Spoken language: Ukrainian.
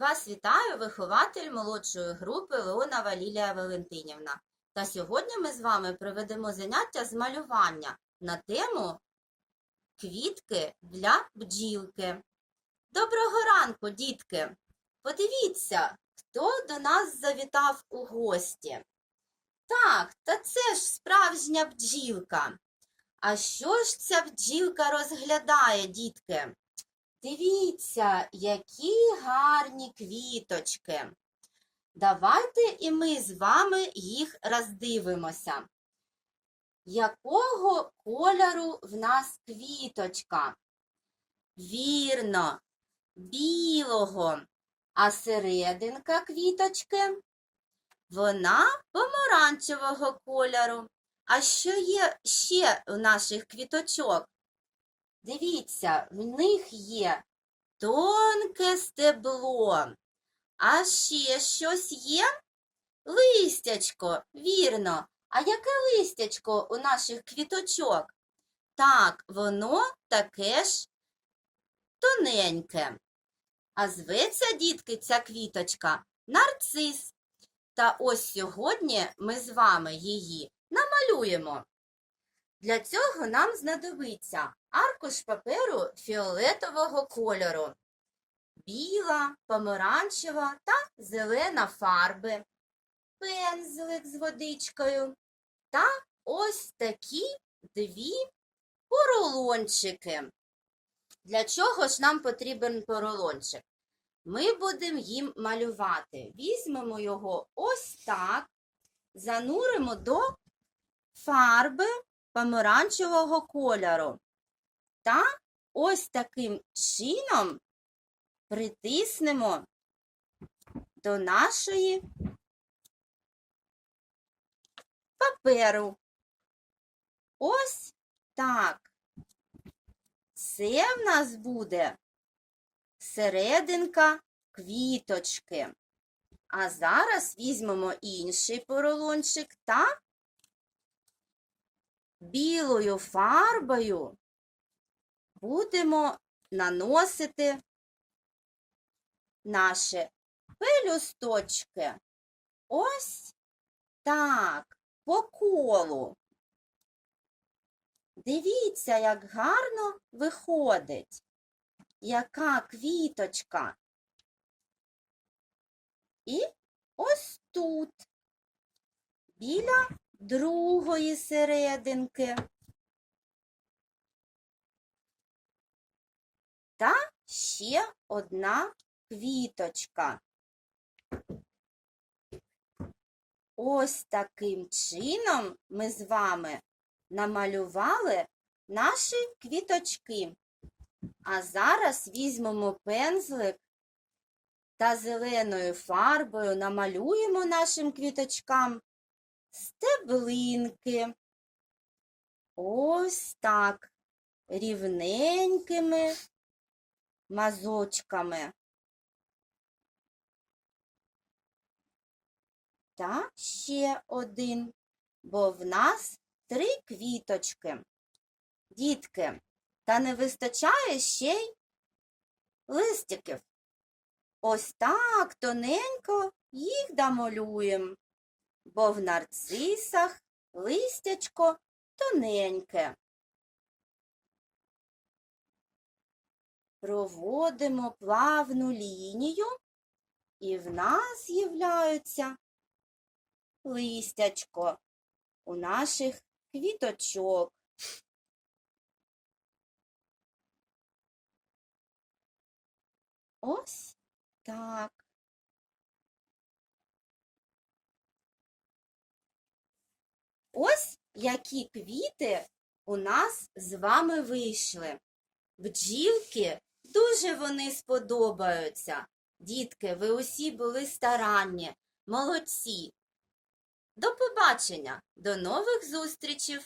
Вас вітаю вихователь молодшої групи Леонова Лілія Валентинівна. Та сьогодні ми з вами проведемо заняття з малювання на тему квітки для бджілки. Доброго ранку, дітки! Подивіться, хто до нас завітав у гості. Так, та це ж справжня бджілка. А що ж ця бджілка розглядає, дітки? Дивіться, які гарні квіточки. Давайте і ми з вами їх роздивимося. Якого кольору в нас квіточка? Вірно, білого. А серединка квіточки? Вона помаранчевого кольору. А що є ще у наших квіточок? Дивіться, в них є тонке стебло. А ще щось є? Листячко, вірно. А яке листячко у наших квіточок? Так, воно таке ж тоненьке. А зветься, дітки, ця квіточка нарцис. Та ось сьогодні ми з вами її намалюємо. Для цього нам знадобиться аркуш паперу фіолетового кольору, біла, помаранчева та зелена фарби, пензлик з водичкою та ось такі дві поролончики. Для чого ж нам потрібен поролончик? Ми будемо їм малювати. Візьмемо його ось так, зануримо до фарби помаранчевого кольору. Та ось таким чином притиснемо до нашої паперу. Ось так. Це в нас буде серединка квіточки. А зараз візьмемо інший поролончик та білою фарбою будемо наносити наші пелюсточки. Ось так, по колу. Дивіться, як гарно виходить, яка квіточка. І ось тут, біля другої серединки. Та ще одна квіточка. Ось таким чином ми з вами намалювали наші квіточки. А зараз візьмемо пензлик та зеленою фарбою намалюємо нашим квіточкам стеблинки. Ось так, рівненькими мазочками. Та ще один, бо в нас три квіточки. Дітки, та не вистачає ще й листиків. Ось так тоненько їх домалюємо бо в нарцисах листячко тоненьке. Проводимо плавну лінію, і в нас з'являються листячко у наших квіточок. Ось так. Ось які квіти у нас з вами вийшли. Бджілки дуже вони сподобаються. Дітки, ви усі були старанні, молодці. До побачення, до нових зустрічей!